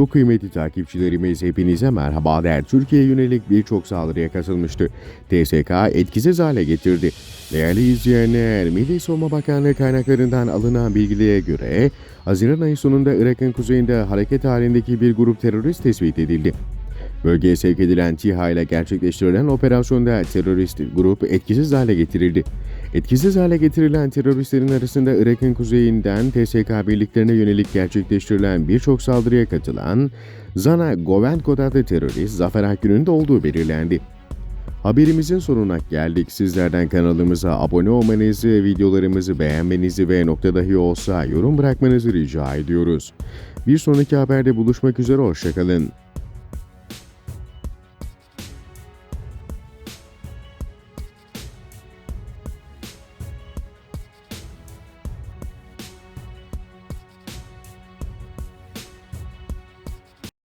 Çok kıymetli takipçilerimiz hepinize merhaba der. Türkiye'ye yönelik birçok saldırıya katılmıştı. TSK etkisiz hale getirdi. Değerli izleyenler, Milli Savunma Bakanlığı kaynaklarından alınan bilgilere göre Haziran ayı sonunda Irak'ın kuzeyinde hareket halindeki bir grup terörist tespit edildi. Bölgeye sevk edilen TİHA ile gerçekleştirilen operasyonda terörist grup etkisiz hale getirildi. Etkisiz hale getirilen teröristlerin arasında Irak'ın kuzeyinden TSK birliklerine yönelik gerçekleştirilen birçok saldırıya katılan Zana Govenkod adlı terörist Zafer Akgün'ün olduğu belirlendi. Haberimizin sonuna geldik. Sizlerden kanalımıza abone olmanızı, videolarımızı beğenmenizi ve nokta dahi olsa yorum bırakmanızı rica ediyoruz. Bir sonraki haberde buluşmak üzere, hoşçakalın.